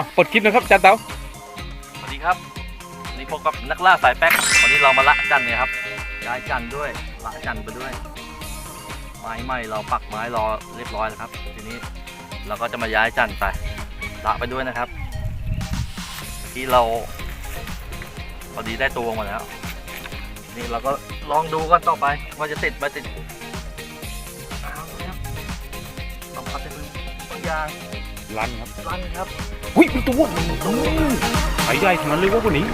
อะปิดคลิปนะครับอาจารย์เต๋าสวัสดีครับวันนี่พบกับนักล่าสายแป๊กวันนี้เรามาละจันเนี่ยครับย้ายจันด้วยละจันไปด้วย ไม้ไหม้เราปักไม้รอเรียบร้อยแล้วครับ ทีนี้เราก็จะมาย้ายจันไปละไปด้วยนะครับที่เราพอดีได้ตัวมาแล้ว นี่เราก็ลองดูกันต่อไปว่าจะติดไหมติดเอาละครับต้องพัดให้มือบางอย่าง ลั่นครับลั่นครับอุ้ยมีตัวสายใหญ่ขนาดนั้นเลยวะวันนี้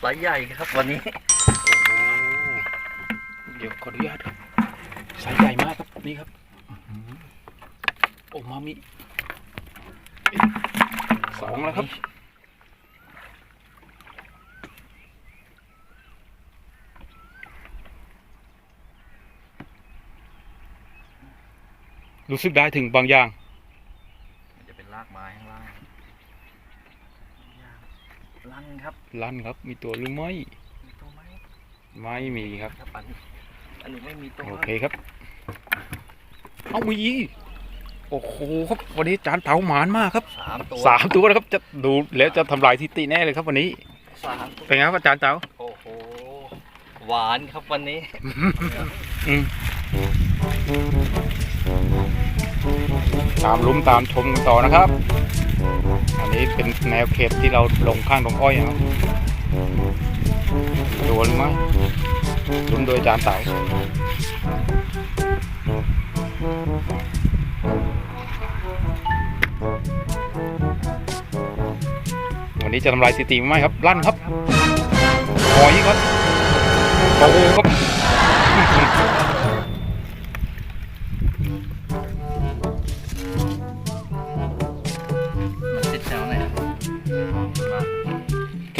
ไซส์ใหญ่ครับวันนี้เดี๋ยวขออนุญาตครับสายใหญ่มากครับนี่ครับโอ้มามิสองแล้วครับรู้สึกได้ถึงบางอย่างมันจะเป็นรากไม้ข้างล่างลั่นครับลั่นครับ มีตัวหรือไม่มีตัวไหมไม่มีครับครับอันนี้อันนี้ไม่มีตัวโอเคครับเอามีโอ้โหครับวันนี้จานเผาหมานมากครับสามตัวสามตัวนะครับจะดูแล้วจะทำลายทิติแน่เลยครับวันนี้สามตัวเป็นไงครับอาจารย์เต๋าโอ้โหหวานครับวันนี้อืม ตามลุ้มตามชมกันต่อนะครับ อันนี้เป็นแนวเขตที่เราลงข้างตรงอ้อยนะครับดูหรือไม่ลุ้มโดยจารย์เต๋าวันนี้จะทำลายสถิติไหมครับ ลั่นครับหอยครับโอ้โหครับ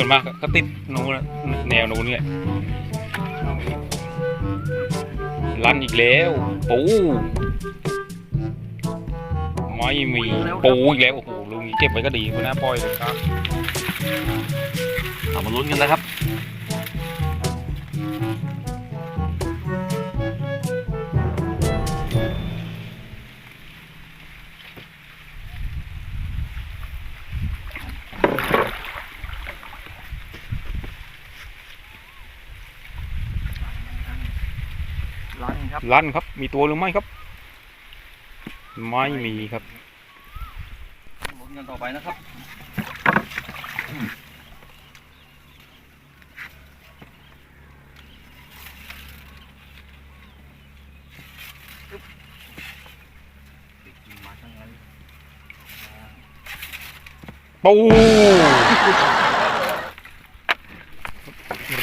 ส่วนมากก็ติดนู้นนะแนวนู้นแหละลั่นอีกแล้วปูไม่มีปูอีกแล้วโอ้โหลุงนี้เก็บไว้ก็ดีคุณน้าปล่อยเลยครับเอามาลุ้นกันนะครับ ครับลั่นครับ มีตัวหรือไม่ครับ ไม่มีครับลุ้นกันต่อไปนะครับมาทั้งนั้นปู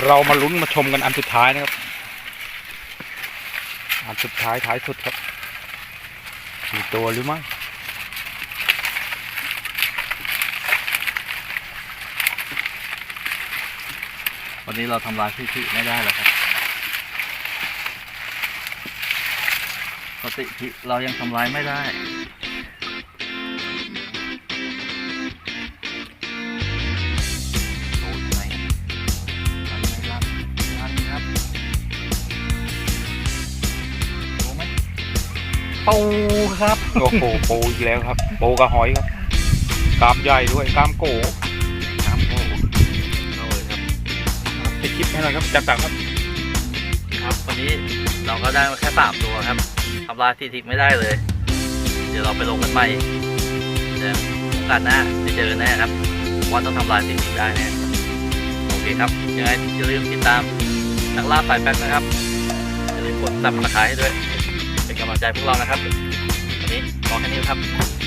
เรามาลุ้นมาชมกันอันสุดท้ายนะครับ อันสุดท้ายท้ายสุดครับมีตัวหรือไม่วันนี้เราทำลายที่ที่ไม่ได้แล้วครับสติที่เรายังทำลายไม่ได้ ปูครับโอ้โหปูอีกแล้วครับปูกระหอยครับกล้ามใหญ่ด้วยกล้ามโกครับโอ้เข้าเลยครับติดคลิปให้หน่อยครับจับต่างครับ ครับวันนี้เราก็ได้มาแค่สามตัวครับทำลายที่ทิกไม่ได้เลย เดี๋ยวเราไปลงกันใหม่เดี๋ยวโอกาสหน้าจะเจอกันแน่ครับว่าต้องทำลายที่ทิกได้แน่โอเคครับยังไงอย่าลืมติดตามนักล่าสายแป๊กนะครับอย่าลืมกดซับสไครต์ให้ด้วยเป็นกำลังใจพวกเรานะครับวันนี้ขอแค่นี้ครับ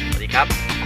สวัสดีครับ